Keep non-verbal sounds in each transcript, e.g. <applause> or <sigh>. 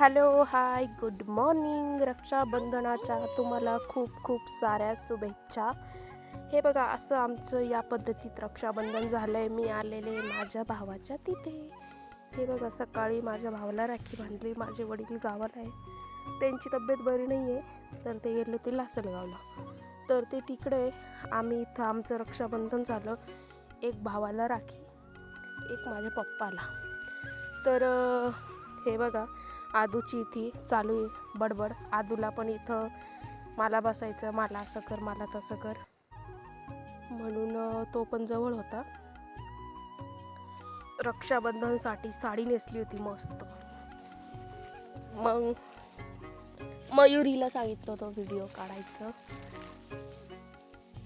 Hello hi good morning रक्षाबंधनाच्या तुम्हाला खूप खूप साऱ्या शुभेच्छा. हे बघा असं आमचं या पद्धतीत रक्षाबंधन झालं आहे मी आलेले माझ्या भावाच्या तिथे. हे बघा सकाळी माझ्या भावाला राखी बांधली. माझे वडील गावाला आहे. त्यांची तब्येत बरी नाही आहे तर ते गेले ते लासलगावला. तर ते तिकडे आम्ही इथं आमचं रक्षाबंधन झालं. एक भावाला राखी एक माझ्या पप्पाला. तर हे बघा आदूची ती चालू आहे बडबड. आदूला पण इथं मला बसायचं मला असं कर मला तसं कर. म्हणून तो पण जवळ होता. रक्षाबंधनसाठी साडी नेसली होती मस्त. मग मयुरीला सांगितलं होतं व्हिडिओ काढायचं.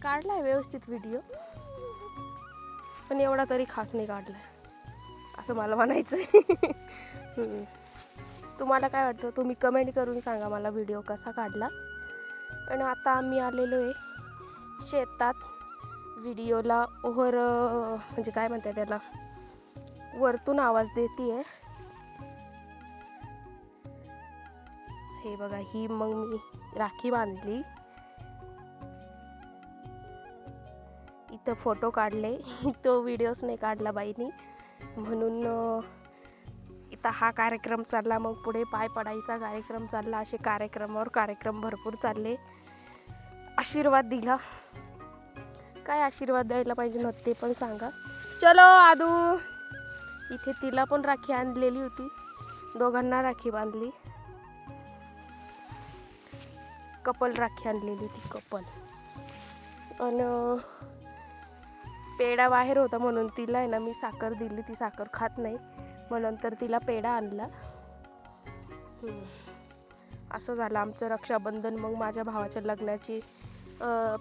काढलाय व्यवस्थित व्हिडिओ. पण एवढा तरी खास नाही काढलाय. असं मला म्हणायचं आहे <laughs> तुम्हाला काय वाटतं? तुम्ही कमेंट करून सांगा मला व्हिडिओ कसा काढला. आणि आता आम्ही आलेलो आहे शेतात. व्हिडिओला ओव्हर म्हणजे काय म्हणते त्याला? वरतून आवाज देते आहे हे बघा ही मग मी राखी बांधली. इथं फोटो काढले. तो व्हिडिओच नाही काढला बाईनी. म्हणून आता हा कार्यक्रम चालला मग पुढे पाय पडायचा कार्यक्रम चालला असे कार्यक्रमावर कार्यक्रम भरपूर चालले. आशीर्वाद दिला. काय आशीर्वाद द्यायला पाहिजे नव्हते पण सांगा. चलो आदू. इथे तिला पण राखी आणलेली होती. दोघांना राखी बांधली. कपल राखी आणलेली होती कपल. आणि पेढा बाहेर होता म्हणून तिला आहे ना मी साखर दिली ती साखर खात नाही. मग नंतर तिला पेढा आणला. असं झालं आमचं रक्षाबंधन. मग माझ्या भावाच्या लग्नाची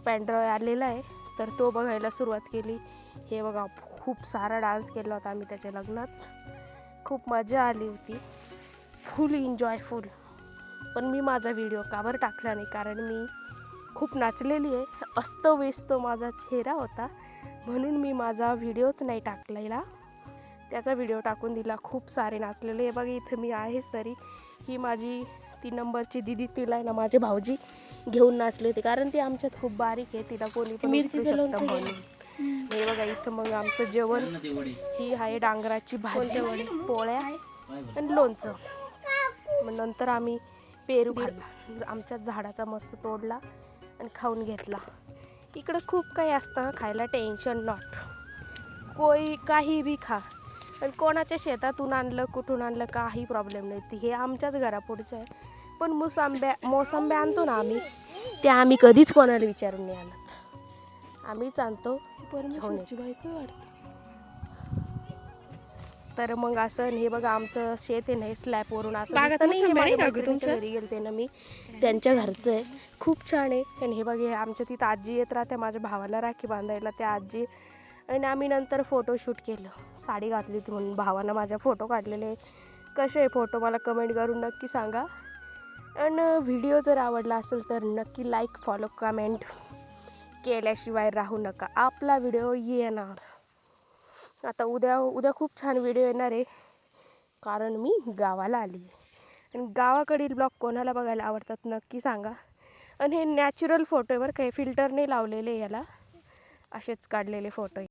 पॅन्ड्रॉय आलेला आहे. तर तो बघायला सुरुवात केली. हे बघा खूप सारा डान्स केला होता आम्ही त्याच्या लग्नात. खूप मजा आली होती. फुल एन्जॉयफुल पण मी माझा व्हिडिओ कावर टाकला नाही? कारण मी खूप नाचलेली आहे. अस्तव्यस्त माझा चेहरा होता. म्हणून मी माझा व्हिडिओच नाही टाकलेला. त्याचा व्हिडिओ टाकून दिला. खूप सारे नाचलेले हे बघा इथं मी आहेच तरी. ही माझी ती नंबरची दिदी तिला आहे ना माझे भाऊजी घेऊन नाचले होते. कारण ती आमच्यात खूप बारीक आहे. तिला कोणी पण मिरचीचं लोणचं हे बघा इथं मग आमचं जेवण. ही आहे डांगराची भाजी. पोळ्या आणि लोणचं. मग नंतर आम्ही पेरू खाल्ला. आमच्या झाडाचा मस्त तोडला. आणि खाऊन घेतला. इकडं खूप काही असतं खायला टेन्शन नॉट कोई काही बी खा. आणि कोणाच्या शेतातून आणलं कुठून आणलं काही प्रॉब्लेम नाही. ती हे आमच्याच घरापुढचं आहे. पण मोसंब्या मोसंब्या आणतो ना आम्ही ते आम्ही कधीच कोणाला विचारून नाही आणत. आम्हीच आणतो येतो. तर मग असं हे बघा आमचं शेत आहे ना स्लॅबवरून असं दिसतं नाही, हे माझ्या मैत्रिणीच्या? घरी गेलते ना मी. त्यांच्या घरचं आहे. खूप छान आहे. आणि हे बघा हे आमच्या तिथं आजी येत राहते माझ्या भावाला राखी बांधायला त्या आजी. आणि आम्ही नंतर फोटोशूट केलं. साडी घातली होती म्हणून भावानं माझ्या फोटो काढलेले कसे आहे फोटो मला कमेंट करून नक्की सांगा. आणि व्हिडिओ जर आवडला असेल तर नक्की लाईक फॉलो कमेंट केल्याशिवाय राहू नका. आपला व्हिडिओ येणार. आता उद्या उद्या खूप छान व्हिडिओ येणार आहे. कारण मी गावाला आली आहे. आणि गावाकडील ब्लॉग कोणाला बघायला आवडतात नक्की सांगा. आणि हे नॅचरल फोटोवर काही फिल्टर नाही लावलेले याला. असेच काढलेले फोटो आहे.